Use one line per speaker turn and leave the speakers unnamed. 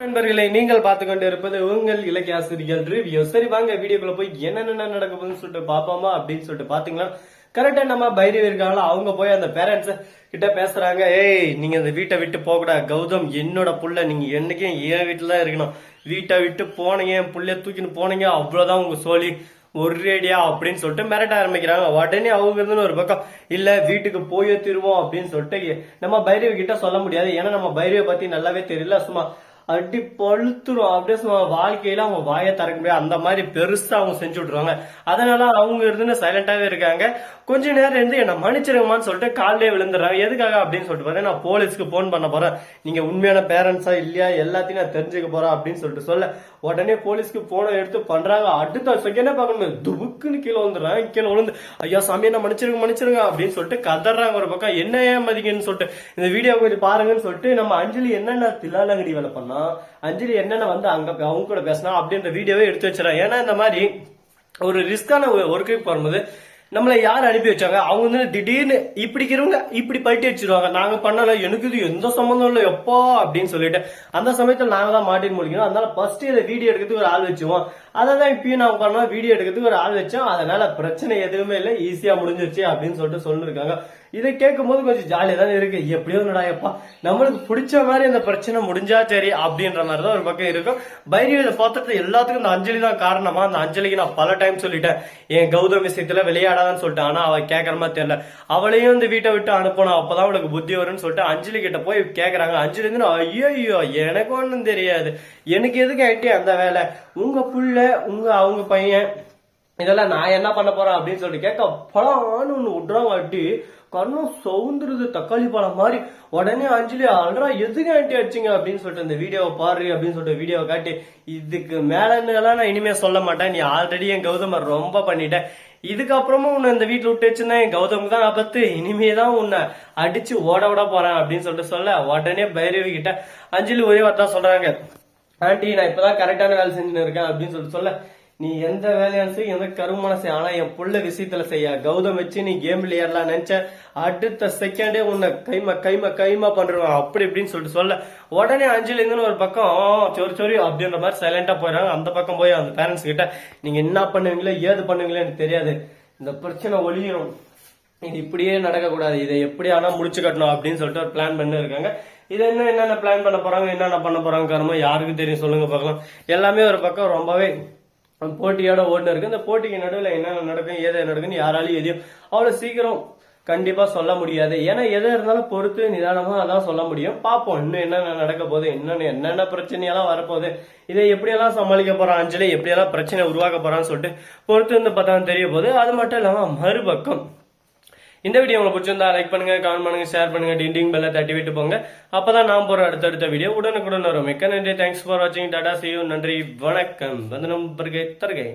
நண்பர்களை நீங்கள் பார்த்து கொண்டு இருப்பது உங்கள் இலக்கிய ஆசிரியர்கள் ரிவ்யூ சரி வாங்க வீடியோக்குள்ள போய் என்னென்ன நடக்க போகுதுன்னு சொல்லிட்டு பாப்போமா அப்படின்னு சொல்லிட்டு பாத்தீங்களா கரெக்டா நம்ம பைரவி இருக்காங்களா? அவங்க போய் அந்த பேரண்ட்ஸ் கிட்ட பேசுறாங்க ஏய் நீங்க இந்த வீட்டை விட்டு போக கூடாது கௌதம் என்னோட புள்ள நீங்க என்னைக்கும் என் வீட்டுல தான் இருக்கணும். வீட்டை விட்டு போனீங்க என் புள்ளைய தூக்கின்னு போனீங்க அவ்வளவுதான் உங்க சோழி. ஒரேடியா அப்படின்னு சொல்லிட்டு மிரட்ட ஆரம்பிக்கிறாங்க. உடனே அவங்க இருந்து ஒரு பக்கம் இல்ல வீட்டுக்கு போயே திருவோம் அப்படின்னு சொல்லிட்டு நம்ம பைரவி கிட்ட சொல்ல முடியாது. ஏன்னா நம்ம பைரவை பத்தி நல்லாவே தெரியல. சும்மா அடி பழுத்துரும். அப்படியே வாழ்க்கையில அவங்க வாயை திறக்க முடியாது. அந்த மாதிரி பெருசா அவங்க செஞ்சு விட்டுருவாங்க. அதனால அவங்க இருந்து சைலண்டாவே இருக்காங்க. கொஞ்ச நேரம் இருந்து என்ன மன்னிச்சிருங்கம்மான்னு சொல்லிட்டு காலிலே விழுந்துடுறாங்க. எதுக்காக அப்படின்னு சொல்லிட்டு பாரு நான் போலீஸ்க்கு போன் பண்ண போறேன். நீங்க உண்மையான பேரண்ட்ஸா இல்லையா? எல்லாத்தையும் நான் தெரிஞ்சுக்க போறேன் அப்படின்னு சொல்லிட்டு சொல்ல. உடனே போலீஸ்க்கு போன எடுத்து பண்றாங்க. அடுத்த செகண்டே பார்க்கணும்? துபுக்குன்னு கீழே வந்துடுறாங்க. கீழே விழுந்து ஐயா சாமி என்ன மன்னிச்சிருங்க மன்னிச்சிருங்க அப்படின்னு சொல்லிட்டு கதறாங்க ஒரு பக்கம். என்ன ஏன் மதிக்கன்னு சொல்லிட்டு இந்த வீடியோ கொஞ்சம் பாருங்கன்னு சொல்லிட்டு நம்ம அஞ்சலி என்னென்ன தில்லாலங்கடி வேலை பண்ணா? அஞ்சலி என்னென்ன வந்து அங்க அவங்க கூட பேசினா அப்படின்ற வீடியோவே எடுத்து வச்சிடறாங்க ஏன்னா இந்த மாதிரி ஒரு ரிஸ்கான ஒர்க்குக்கு போகும்போது நம்மளை யார் அனுப்பி வச்சாங்க? அவங்க வந்து திடீர்னு இப்படி இருக்கிறவங்க இப்படி பழட்டி வச்சிருவாங்க. நாங்க பண்ணல எனக்கு இது எந்த சம்மந்தம் இல்லை எப்பா அப்படின்னு சொல்லிட்டு அந்த சமயத்தில் நாங்க தான் மாட்டின்னு முடிக்கணும். அதனால ஃபர்ஸ்ட் இதை வீடியோ எடுக்கிறதுக்கு ஒரு ஆள் வச்சுவோம். அதை தான் இப்பயும் நான் பண்ணோம். வீடியோ எடுக்கிறதுக்கு ஒரு ஆள் வச்சோம். அதனால பிரச்சனை எதுவுமே இல்லை. ஈஸியா முடிஞ்சிருச்சு அப்படின்னு சொல்லிட்டு சொல்லிருக்காங்க. இதை கேட்கும் போது கொஞ்சம் ஜாலியாக தான் இருக்கு. எப்படியோ நடாயப்பா நம்மளுக்கு பிடிச்ச மாதிரி இந்த பிரச்சனை முடிஞ்சா சரி அப்படின்ற மாதிரி தான் ஒரு பக்கம் இருக்கும். பைரவியில பார்த்துட்டு எல்லாத்துக்கும் இந்த அஞ்சலி தான் காரணமா? அந்த அஞ்சலிக்கு நான் பல டைம் சொல்லிட்டேன். என் கௌதம் விஷயத்துல விளையாடாதான்னு சொல்லிட்டேன் ஆனா அவ கேட்கற மாதிரி தெரியல. அவளையும் இந்த வீட்டை விட்டு அனுப்பணும் அப்பதான் அவளுக்கு புத்தி வரும்னு சொல்லிட்டு அஞ்சலி கிட்ட போய் கேட்கறாங்க அஞ்சலி வந்து ஐயோ ஐயோ எனக்கு ஒன்றும் தெரியாது. எனக்கு எதுக்கு ஆயிட்டு அந்த வேலை? உங்க புள்ள உங்க அவங்க பையன் இதெல்லாம் நான் என்ன பண்ண போறேன் அப்படின்னு சொல்லிட்டு கேட்க பழம்னு ஒண்ணு விட்றாங்க வாட்டி கண்ணும் சவுந்துருது தக்காளி பழம் மாதிரி. உடனே அஞ்சலி அல்றா எதுக்கு ஆண்டி அடிச்சிங்க அப்படின்னு சொல்லிட்டு இந்த வீடியோவை பாரு அப்படின்னு சொல்லிட்டு வீடியோவை காட்டி இதுக்கு மேலன்னுலாம் நான் இனிமே சொல்ல மாட்டேன். நீ ஆல்ரெடி என் கௌதம ரொம்ப பண்ணிட்டேன் இதுக்கப்புறமும் உன்னை இந்த வீட்டுல விட்டு வச்சுன்னா என் கௌதம் தான் ஆபத்து. இனிமே தான் உன்னை அடிச்சு ஓட விட போறேன் அப்படின்னு சொல்லிட்டு சொல்ல உடனே பைரவி கிட்ட அஞ்சலி ஒரே வார்த்தை சொல்றாங்க. ஆண்டி நான் இப்பதான் கரெக்டான வேலை செஞ்சுன்னு இருக்கேன் அப்படின்னு சொல்லிட்டு சொல்ல நீ எந்த வேலையான செய்ய எந்த கருமான செய்ய ஆனா என் புள்ள விஷயத்துல செய்ய. கௌதம் வச்சு நீ கேம் விளையாடலாம் நினைச்ச அடுத்த செகண்டே உன்னை கைமா கைமா கைமா பண்றான். அப்படி இப்படின்னு சொல்லிட்டு சொல்ல. உடனே அஞ்சலி இருந்து ஒரு பக்கம் சொரி சொரி அப்படின்ற மாதிரி சைலண்டா போயிடுறாங்க. அந்த பக்கம் போய் அந்த பேரண்ட்ஸ் கிட்ட நீங்க என்ன பண்ணுவீங்களோ ஏது பண்ணுவீங்களோ எனக்கு தெரியாது. இந்த பிரச்சனை ஒளியும் இது இப்படியே நடக்கக்கூடாது. இதை எப்படி ஆனா முடிச்சு கட்டணும் அப்படின்னு சொல்லிட்டு ஒரு பிளான் பண்ணி இருக்காங்க இது என்ன என்னென்ன பிளான் பண்ண போறாங்க என்னென்ன பண்ண போறாங்க காரணமா யாருக்கு தெரியும் சொல்லுங்க பார்க்கலாம். எல்லாமே ஒரு பக்கம் ரொம்பவே போட்டியோட ஓடுனு இருக்கு இந்த போட்டிக்கு நடுவில் என்னென்ன நடக்கும் ஏது நடக்குன்னு யாராலையும் எதையும் அவ்வளோ சீக்கிரம் கண்டிப்பாக சொல்ல முடியாது. ஏன்னா எதை இருந்தாலும் பொறுத்து நிதானமாக அதான் சொல்ல முடியும். பார்ப்போம் இன்னும் என்னென்ன நடக்க போகுது இன்னொன்று என்னென்ன பிரச்சனையெல்லாம் வரப்போகுது இதை எப்படியெல்லாம் சமாளிக்க போகிறோம் அஞ்சலி எப்படியெல்லாம் பிரச்சனை உருவாக்க போகிறான்னு சொல்லிட்டு பொறுத்து இருந்து பார்த்தா தெரிய போகுது. அது மட்டும் இல்லாமல் மறுபக்கம் இந்த வீடியோ உங்களுக்கு பிடிச்சிருந்தா லைக் பண்ணுங்க கமெண்ட் பண்ணுங்க ஷேர் பண்ணுங்க டிண்டிங் பெல்ல தட்டி விட்டு போங்க. அப்பதான் நான் போற அடுத்தடுத்த வீடியோ உடனுக்குடன் வரும். மிக்க நன்றி. தேங்க்ஸ் ஃபார் வாட்சிங் டாடா சியூ நன்றி. வணக்கம். வந்த நம்பருக்கு தருகை.